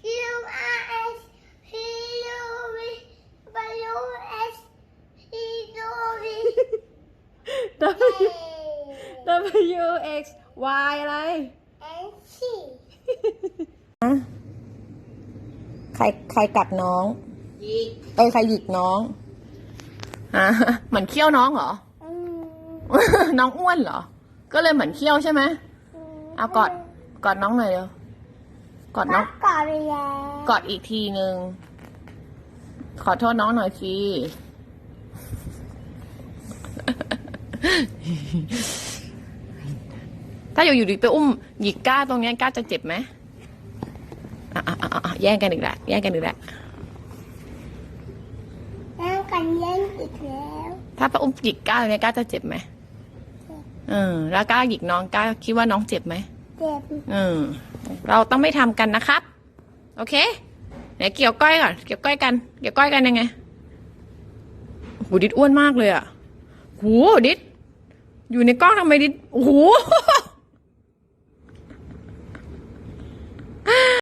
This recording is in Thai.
Q R S P U V W S T W W X Y อะไร N C ใครใครกัดน้องยิเอ้ใครหยิกน้องฮะเหมือนเคี้ยวน้องเหรอน้องอ้วนเหรอ ก็เลยเหมือนเคี้ยวใช่ไหมเอากอดกอดน้องหน่อยเร็ว กอดน้รัองกก่อนไปแล้วกอดอีกทีหนึ่งขอโทษน้องหน่อยสิถ้าอยู่อยู่ดีไปอุ้มหยิกก้าตรงเนี้ยก้าจะเจ็บไหมอะอะอะอะแย่งกันอีกแล้วแย่งกันอีกแล้วนั่งกันเล่นอีกแล้ว ถ้าไปอุ้มหยิกก้าตรงเนี้ยก้าจะเจ็บไหมเออแล้วก้าหยิกน้องก้าคิดว่าน้องเจ็บไหม เจ็บเออเราต้องไม่ทำกันนะครับ โอเคไหนเกี่ยวก้อยก่อนเกี่ยวก้อยกัน เกี่ยวก้อยกันยังไงหูดิดอ้วนมากเลยอะหูดิดอยู่ในกล้องทำไมดิดโอ้โห